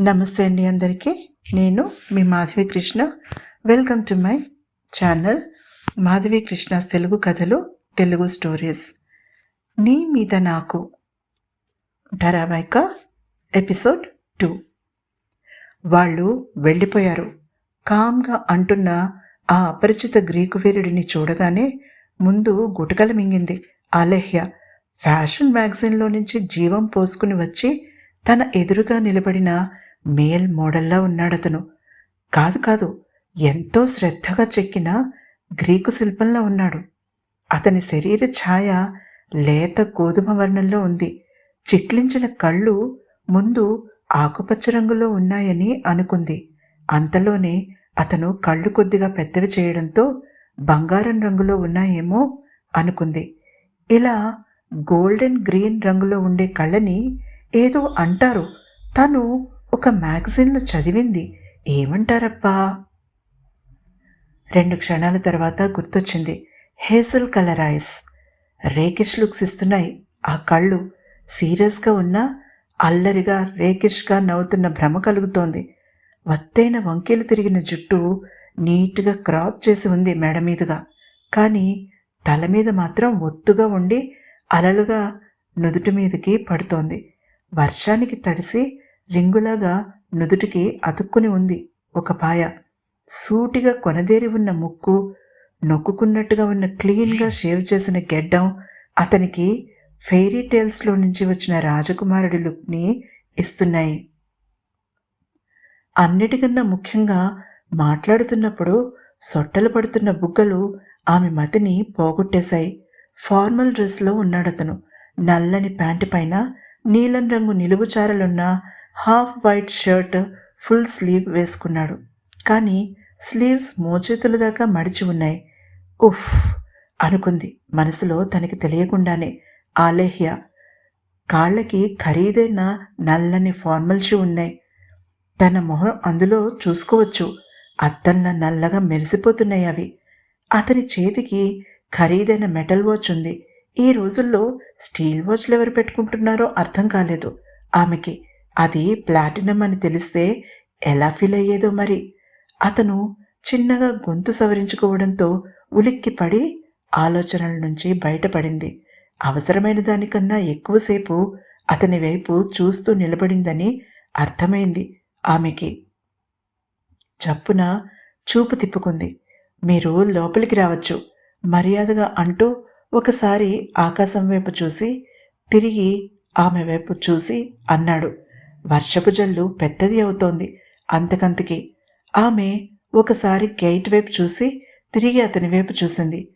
నమస్తే అండి అందరికీ. నేను మీ Madhavi Krishna. Welcome to my channel Madhavi Krishna Telugu కథలు తెలుగు స్టోరీస్ నీ మీద నాకు ధారావాహిక ఎపిసోడ్ టూ వాళ్ళు వెళ్ళిపోయారు. కామ్గా అంటున్న ఆ అపరిచిత గ్రీకు వీరుడిని చూడగానే ముందు గుటకలు మింగింది. అలహ్య ఫ్యాషన్ మ్యాగజైన్లో నుంచి జీవం పోసుకుని వచ్చి తన ఎదురుగా నిలబడిన మేల్ మోడల్లా ఉన్నాడతను. కాదు కాదు ఎంతో శ్రద్ధగా చెక్కిన గ్రీకు శిల్పంలో ఉన్నాడు. అతని శరీర ఛాయ లేత గోధుమ వర్ణంలో ఉంది. చిట్లించిన కళ్ళు ముందు ఆకుపచ్చ రంగులో ఉన్నాయని అనుకుంది. అంతలోనే అతను కళ్ళు కొద్దిగా పెద్దవి చేయడంతో బంగారం రంగులో ఉన్నాయేమో అనుకుంది. ఇలా గోల్డెన్ గ్రీన్ రంగులో ఉండే కళ్ళని ఏదో అంటారు. తను ఒక మ్యాగజైన్లో చదివింది. ఏమంటారప్పా రెండు క్షణాల తర్వాత గుర్తొచ్చింది. Hazel colour eyes rakish looks ఇస్తున్నాయి. ఆ కళ్ళు సీరియస్గా ఉన్న అల్లరిగా రేకిష్గా నవ్వుతున్న భ్రమ కలుగుతోంది. వత్తైన వంకీలు తిరిగిన జుట్టు నీట్గా క్రాప్ చేసి ఉంది మెడ మీదుగా. కానీ తల మీద మాత్రం ఒత్తుగా ఉండి అలలుగా నుదుటి మీదకి పడుతోంది. వర్షానికి తడిసి రింగులాగా నుదుటికి అతుక్కుని ఉంది ఒక పాయ. సూటిగా కొనదేరి ఉన్న ముక్కు నొక్కుకున్నట్టుగా ఉన్న క్లీన్గా షేవ్ చేసిన గెడ్డం అతనికి ఫెయిరీ టేల్స్లో నుంచి వచ్చిన రాజకుమారుడి లుక్ని ఇస్తున్నాయి. అన్నిటికన్నా ముఖ్యంగా మాట్లాడుతున్నప్పుడు సొట్టలు పడుతున్న బుగ్గలు ఆమె మతిని పోగొట్టేశాయి. ఫార్మల్ డ్రెస్లో ఉన్నాడతను. నల్లని ప్యాంటు పైన నీలం రంగు నిలువుచారలున్న half white shirt full sleeve వేసుకున్నాడు. కానీ స్లీవ్స్ మోచేతుల దాకా మడిచి ఉన్నాయి. ఉఫ్! అనుకుంది. మనసులో తనకి తెలియకుండానే ఆలేహ్య. కాళ్ళకి ఖరీదైన నల్లని ఫార్మల్ షూ ఉన్నాయి. తన మొహం అందులో చూసుకోవచ్చు. అద్దంలా నల్లగా మెరిసిపోతున్నాయి అవి. అతని చేతికి ఖరీదైన మెటల్ వాచ్ ఉంది. ఈ రోజుల్లో స్టీల్ వాచ్లు ఎవరు పెట్టుకుంటున్నారో అర్థం కాలేదు ఆమెకి. అది ప్లాటినం అని తెలిస్తే ఎలా ఫీల్ అయ్యేదో మరి. అతను చిన్నగా గొంతు సవరించుకోవడంతో ఉలిక్కిపడి ఆలోచనల నుంచి బయటపడింది. అవసరమైన దానికన్నా ఎక్కువసేపు అతని వైపు చూస్తూ నిలబడిందని అర్థమైంది ఆమెకి. చప్పున చూపు తిప్పుకుంది. మీరు లోపలికి రావచ్చు. మర్యాదగా అంటూ ఒకసారి ఆకాశం వైపు చూసి తిరిగి ఆమె వైపు చూసి అన్నాడు. వర్షపు జల్లు పెద్దది అవుతోంది. అంతకంతకి ఆమె ఒకసారి గేట్ వైపు చూసి తిరిగి అతని వైపు చూసింది.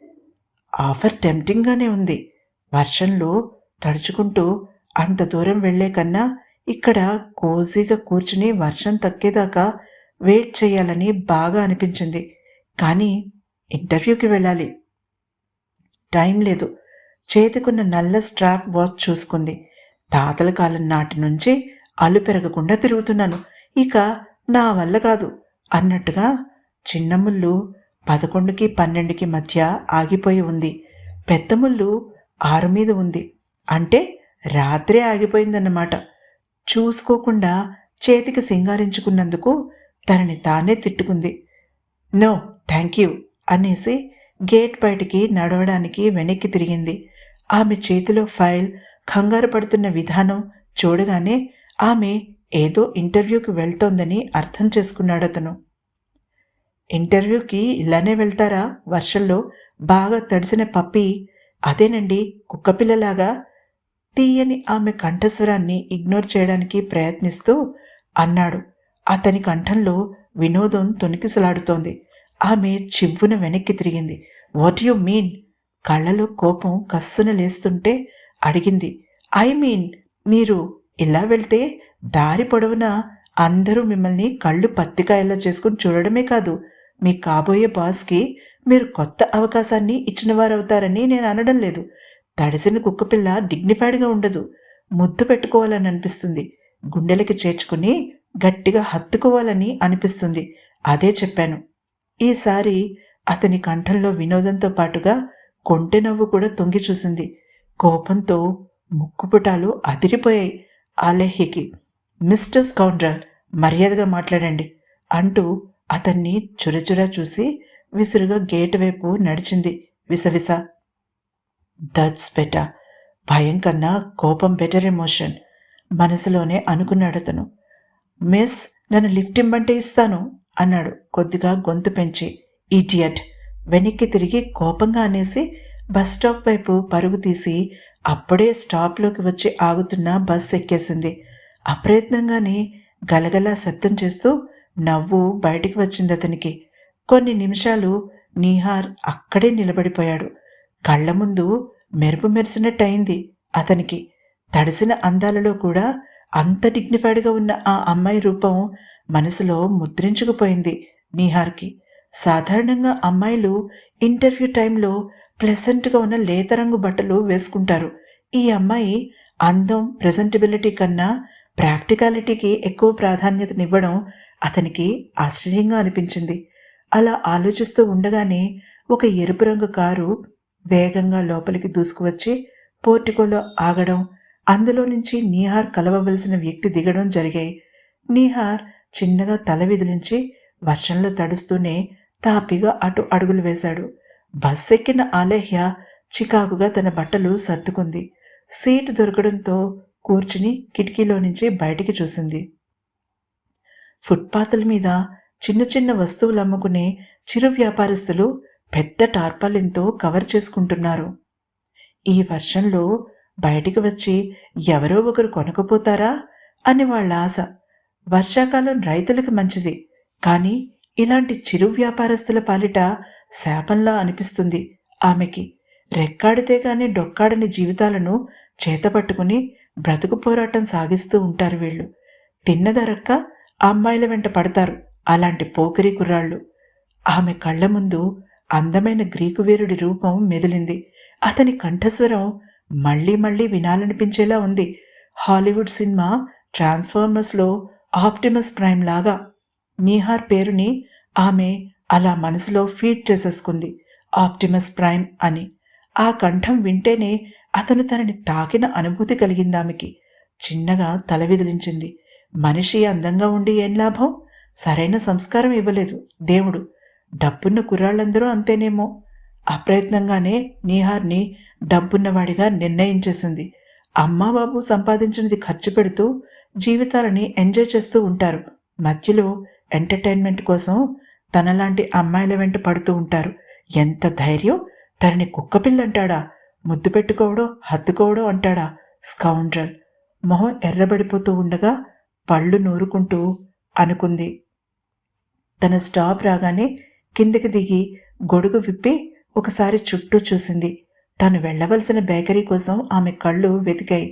ఆఫర్ టెంప్టింగ్గానే ఉంది. వర్షంలో తడుచుకుంటూ అంత దూరం వెళ్ళే కన్నా ఇక్కడ కోజీగా కూర్చుని వర్షం తక్కేదాకా వెయిట్ చేయాలని బాగా అనిపించింది. కానీ ఇంటర్వ్యూకి వెళ్ళాలి. టైం లేదు. చేతికున్న నల్ల స్ట్రాప్ వాచ్ చూసుకుంది. తాతల కాలం నాటి నుంచి అల్లు పెరగకుండా తిరుగుతున్నాను. ఇక నా వల్ల కాదు అన్నట్టుగా చిన్నముళ్ళు పదకొండుకి పన్నెండుకి మధ్య ఆగిపోయి ఉంది. పెద్ద ముళ్ళు ఆరు మీద ఉంది. అంటే రాత్రే ఆగిపోయిందన్నమాట. చూసుకోకుండా చేతికి సింగారించుకున్నందుకు తనని తానే తిట్టుకుంది. నో థ్యాంక్ యూ అనేసి గేట్ బయటికి నడవడానికి వెనక్కి తిరిగింది. ఆమె చేతిలో ఫైల్ కంగారు పడుతున్న విధానం చూడగానే ఆమె ఏదో ఇంటర్వ్యూకి వెళ్తోందని అర్థం చేసుకున్నాడు అతను. ఇంటర్వ్యూకి ఇలానే వెళ్తారా? వర్షంలో బాగా తడిసిన పప్పి అదేనండి కుక్కపిల్లలాగా తీయని ఆమె కంఠస్వరాన్ని ఇగ్నోర్ చేయడానికి ప్రయత్నిస్తూ అన్నాడు. అతని కంఠంలో వినోదం తొనికిసలాడుతోంది ఆమె చివ్వున వెనక్కి తిరిగింది. What you mean? కళ్ళలో కోపం కస్సున లేస్తుంటే అడిగింది. ఐ మీన్ మీరు ఇలా వెళ్తే దారి పొడవునా అందరూ మిమ్మల్ని కళ్ళు పత్తికాయలా చేసుకుని చూడడమే కాదు మీ కాబోయే బాస్కి మీరు కొత్త అవకాశాన్ని ఇచ్చినవారవుతారని నేను అనడం లేదు. తడిసిన కుక్కపిల్ల డిగ్నిఫైడ్గా ఉండదు. ముద్దు పెట్టుకోవాలని అనిపిస్తుంది. గుండెలకి చేర్చుకుని గట్టిగా హత్తుకోవాలని అనిపిస్తుంది. అదే చెప్పాను. ఈసారి అతని కంఠంలో వినోదంతో పాటుగా కొంటె నవ్వు కూడా తొంగి చూసింది. కోపంతో ముక్కుపుటాలు అదిరిపోయాయి. ఆలేహికి మిస్టర్ స్కౌండ్రల్ మర్యాదగా మాట్లాడండి అంటూ అతన్ని చురచురా చూసి విసురుగా గేటు వైపు నడిచింది విసవిస. దట్స్ బెటర్ భయం కన్నా కోపం బెటర్ ఎమోషన్ మనసులోనే అనుకున్నాడు అతను. మిస్ నన్ను లిఫ్ట్ ఇమ్మంటే ఇస్తాను అన్నాడు కొద్దిగా గొంతు పెంచి. ఈటియట్ వెనక్కి తిరిగి కోపంగా అనేసి బస్ స్టాప్ వైపు పరుగు తీసి అప్పుడే స్టాప్లోకి వచ్చి ఆగుతున్న బస్ ఎక్కేసింది. అప్రయత్నంగానే గలగలా శబ్దం చేస్తూ నవ్వు బయటికి వచ్చింది అతనికి. కొన్ని నిమిషాలు నీహార్ అక్కడే నిలబడిపోయాడు. కళ్ళ ముందు మెరుపు మెరిసినట్టు అయింది అతనికి. తడిసిన అందాలలో కూడా అంత డిగ్నిఫైడ్గా ఉన్న ఆ అమ్మాయి రూపం మనసులో ముద్రించుకుపోయింది నీహార్కి. సాధారణంగా అమ్మాయిలు ఇంటర్వ్యూ టైంలో ప్లెసెంట్గా ఉన్న లేత రంగు బట్టలు వేసుకుంటారు. ఈ అమ్మాయి అందం ప్రజెంటబిలిటీ కన్నా ప్రాక్టికాలిటీకి ఎక్కువ ప్రాధాన్యతనివ్వడం అతనికి ఆశ్చర్యంగా అనిపించింది. అలా ఆలోచిస్తూ ఉండగానే ఒక ఎరుపు రంగు కారు వేగంగా లోపలికి దూసుకువచ్చి పోర్టికోలో ఆగడం అందులో నుంచి నీహార్ కలవవలసిన వ్యక్తి దిగడం జరిగాయి. నీహార్ చిన్నగా తల విదిలించి వర్షంలో తడుస్తూనే తాపిగా అటు అడుగులు వేశాడు. బస్ ఎక్కిన ఆలహ్య చికాకుగా తన బట్టలు సర్దుకుంది. సీటు దొరకడంతో కూర్చుని కిటికీలో నుంచి బయటికి చూసింది. ఫుట్పాత్ల మీద చిన్న చిన్న వస్తువులు అమ్ముకునే చిరు వ్యాపారస్తులు పెద్ద టార్పాలిన్తో కవర్ చేసుకుంటున్నారు. ఈ వర్షంలో బయటికి వచ్చి ఎవరో ఒకరు కొనకపోతారా? అని వాళ్ళ ఆశ. వర్షాకాలం రైతులకు మంచిది. కానీ ఇలాంటి చిరు వ్యాపారస్తుల పాలిట శాపంలా అనిపిస్తుంది. ఆమెకి రెక్కాడితే గాని డొక్కాడని జీవితాలను చేతపట్టుకుని బ్రతుకు పోరాటం సాగిస్తూ ఉంటారు వీళ్ళు. తిన్నదరక్క అమ్మాయిల వెంట పడతారు అలాంటి పోకిరి కుర్రాళ్ళు. ఆమె కళ్ళ ముందు అందమైన గ్రీకు వీరుడి రూపం మెదిలింది. అతని కంఠస్వరం మళ్ళీ మళ్ళీ వినాలనిపించేలా ఉంది. హాలీవుడ్ సినిమా ట్రాన్స్ఫార్మర్స్లో ఆప్టిమస్ ప్రైమ్ లాగా. నీహార్ పేరుని ఆమె అలా మనసులో ఫీడ్ చేసేసుకుంది ఆప్టిమస్ ప్రైమ్ అని. ఆ కంఠం వింటేనే అతను తనని తాకిన అనుభూతి కలిగింది ఆమెకి. చిన్నగా తల విదిలించింది. మనిషి అందంగా ఉండి ఏం లాభం? సరైన సంస్కారం ఇవ్వలేదు. దేవుడు డబ్బున్న కుర్రాళ్ళందరూ అంతేనేమో. అప్రయత్నంగానే నీహార్ని డబ్బున్నవాడిగా నిర్ణయించేసింది. అమ్మా బాబు సంపాదించినది ఖర్చు పెడుతూ జీవితాలని ఎంజాయ్ చేస్తూ ఉంటారు. మధ్యలో ఎంటర్టైన్మెంట్ కోసం తనలాంటి అమ్మాయిల వెంట పడుతూ ఉంటారు. ఎంత ధైర్యం! తనని కుక్కపిల్లంటాడా ముద్దు పెట్టుకోవడం హత్తుకోవడో అంటాడా? స్కౌండ్రల్! మొహం ఎర్రబడిపోతూ ఉండగా పళ్ళు నూరుకుంటూ అనుకుంది. తన స్టాప్ రాగానే కిందకి దిగి గొడుగు విప్పి ఒకసారి చుట్టూ చూసింది. తను వెళ్ళవలసిన బేకరీ కోసం ఆమె కళ్ళు వెతికాయి.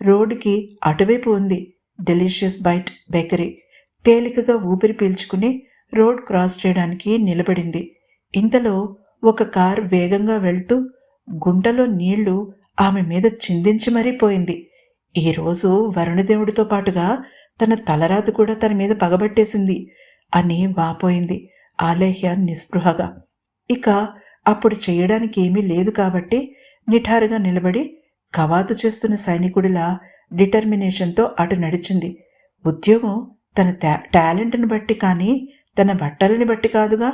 రోడ్డుకి అటువైపు ఉంది. Delicious bite bakery. తేలికగా ఊపిరి పీల్చుకుని రోడ్ క్రాస్ చేయడానికి నిలబడింది. ఇంతలో ఒక కార్ వేగంగా వెళ్తూ గుంటలో నీళ్ళు ఆమె మీద చిందించి మరీ పోయింది. ఈరోజు వరుణదేవుడితో పాటుగా తన తలరాత కూడా తన మీద పగబట్టేసింది అని వాపోయింది ఆలేహ్య నిస్పృహగా. ఇక అప్పుడు చేయడానికి ఏమీ లేదు కాబట్టి నిఠారుగా నిలబడి కవాతు చేస్తున్న సైనికుడిలా డిటర్మినేషన్తో అటు నడిచింది. ఉద్యోగం తన టాలెంట్ని బట్టి కానీ తన బట్టలని బట్టి కాదుగా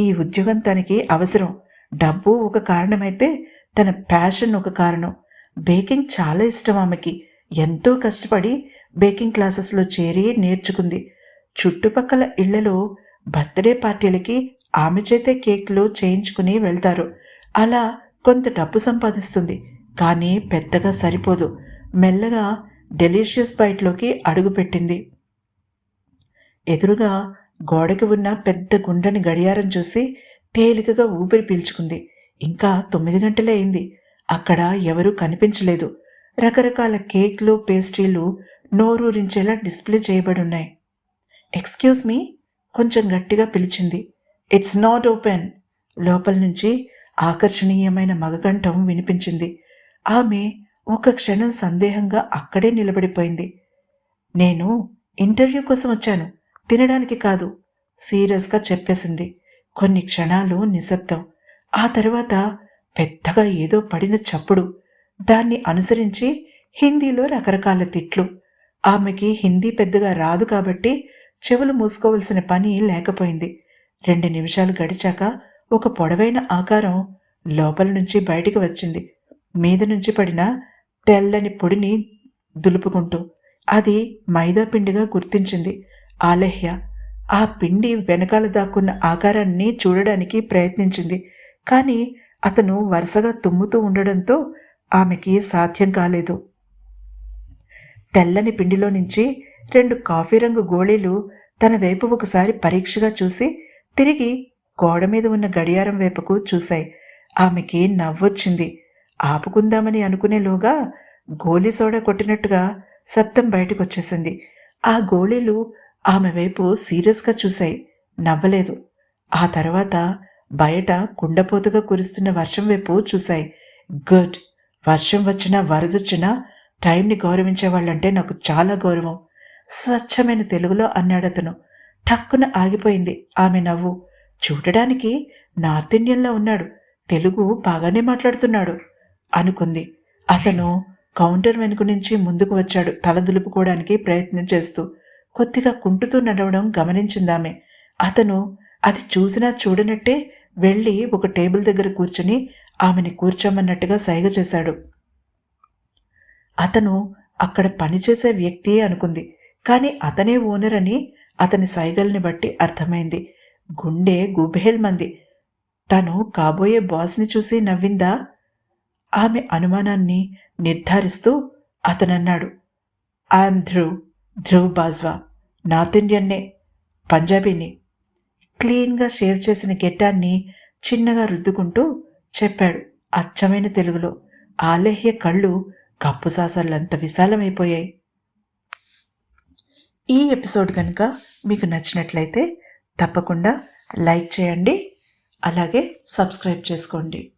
ఈ ఉద్యోగం తనకి అవసరం. డబ్బు ఒక కారణమైతే తన ప్యాషన్ ఒక కారణం. బేకింగ్ చాలా ఇష్టం ఆమెకి. ఎంతో కష్టపడి బేకింగ్ క్లాసెస్లో చేరి నేర్చుకుంది. చుట్టుపక్కల ఇళ్ళలో బర్త్డే పార్టీలకి ఆమె చేతే కేక్లు చేయించుకుని వెళ్తారు. అలా కొంత డబ్బు సంపాదిస్తుంది. కానీ పెద్దగా సరిపోదు. మెల్లగా డెలీషియస్ బైట్లోకి అడుగుపెట్టింది. ఎదురుగా గోడకి ఉన్న పెద్ద గుండెని గడియారం చూసి తేలికగా ఊపిరి పీల్చుకుంది. ఇంకా తొమ్మిది గంటలే అయింది. అక్కడ ఎవరూ కనిపించలేదు. రకరకాల కేక్లు పేస్ట్రీలు నోరూరించేలా డిస్ప్లే చేయబడి ఉన్నాయి ఎక్స్క్యూజ్ మీ? కొంచెం గట్టిగా పిలిచింది. It's not open. లోపల నుంచి ఆకర్షణీయమైన మగకంఠం వినిపించింది. ఆమె ఒక క్షణం సందేహంగా అక్కడే నిలబడిపోయింది. నేను ఇంటర్వ్యూ కోసం వచ్చాను. తినడానికి కాదు. సీరియస్గా చెప్పేసింది. కొన్ని క్షణాలు నిశ్శబ్దం. ఆ తర్వాత పెద్దగా ఏదో పడిన చప్పుడు. దాన్ని అనుసరించి హిందీలో రకరకాల తిట్లు. ఆమెకి హిందీ పెద్దగా రాదు కాబట్టి చెవులు మూసుకోవలసిన పని లేకపోయింది. రెండు నిమిషాలు గడిచాక ఒక పొడవైన ఆకారం లోపల నుంచి బయటికి వచ్చింది. మీద నుంచి పడిన తెల్లని పొడిని దులుపుకుంటూ. అది మైదా పిండిగా గుర్తించింది. ఆలహ్య ఆ పిండి వెనకాల దాక్కున్న ఆకారాన్ని చూడడానికి ప్రయత్నించింది. కానీ అతను వరుసగా తుమ్ముతూ ఉండడంతో ఆమెకి సాధ్యం కాలేదు. తెల్లని పిండిలో నుంచి రెండు కాఫీ రంగు గోళీలు తన వైపు ఒకసారి పరీక్షగా చూసి తిరిగి గోడ మీద ఉన్న గడియారం వైపుకు చూశాయి. ఆమెకి నవ్వొచ్చింది. ఆపుకుందామని అనుకునేలోగా గోలీ సోడా కొట్టినట్టుగా శబ్దం బయటకు వచ్చేసింది ఆ గోళీలు ఆమె వైపు సీరియస్గా చూశాయి నవ్వలేదు. ఆ తర్వాత బయట కుండపోతుగా కురుస్తున్న వర్షం వైపు చూశాయి గుడ్ వర్షం వచ్చినా వరదొచ్చినా టైంని గౌరవించే వాళ్ళంటే నాకు చాలా గౌరవం. స్వచ్ఛమైన తెలుగులో అన్నాడు అతను. టక్కున ఆగిపోయింది ఆమె నవ్వు. చూడడానికి నార్త్ ఇండియన్లో ఉన్నాడు. తెలుగు బాగానే మాట్లాడుతున్నాడు అనుకుంది. అతను కౌంటర్ వెనుక నుంచి ముందుకు వచ్చాడు తల దులుపుకోవడానికి ప్రయత్నం చేస్తూ. కొద్దిగా కుంటుతూ నడవడం గమనించిందామె. అతను అది చూసినా చూడనట్టే వెళ్ళి ఒక టేబుల్ దగ్గర కూర్చుని ఆమెని కూర్చోమన్నట్టుగా సైగ చేశాడు. అతను అక్కడ పనిచేసే వ్యక్తియే అనుకుంది. కానీ అతనే ఓనర్ అని అతని సైగల్ని బట్టి అర్థమైంది. గుండె గుబేల్మంది. తను కాబోయే బాస్ని చూసి నవ్విందా? ఆమె అనుమానాన్ని నిర్ధారిస్తూ అతనన్నాడు. ఐఎమ్ ధ్రువ్. ధ్రువ్ బాజ్వా నార్త్ ఇండియన్నే పంజాబీని. క్లీన్గా షేవ్ చేసిన గెడ్డాన్ని చిన్నగా రుద్దుకుంటూ చెప్పాడు అచ్చమైన తెలుగులో. ఆలేహ్య కళ్ళు కప్పు సాసర్లంత విశాలమైపోయాయి. ఈ ఎపిసోడ్ కనుక మీకు నచ్చినట్లయితే తప్పకుండా లైక్ చేయండి అలాగే సబ్స్క్రైబ్ చేసుకోండి.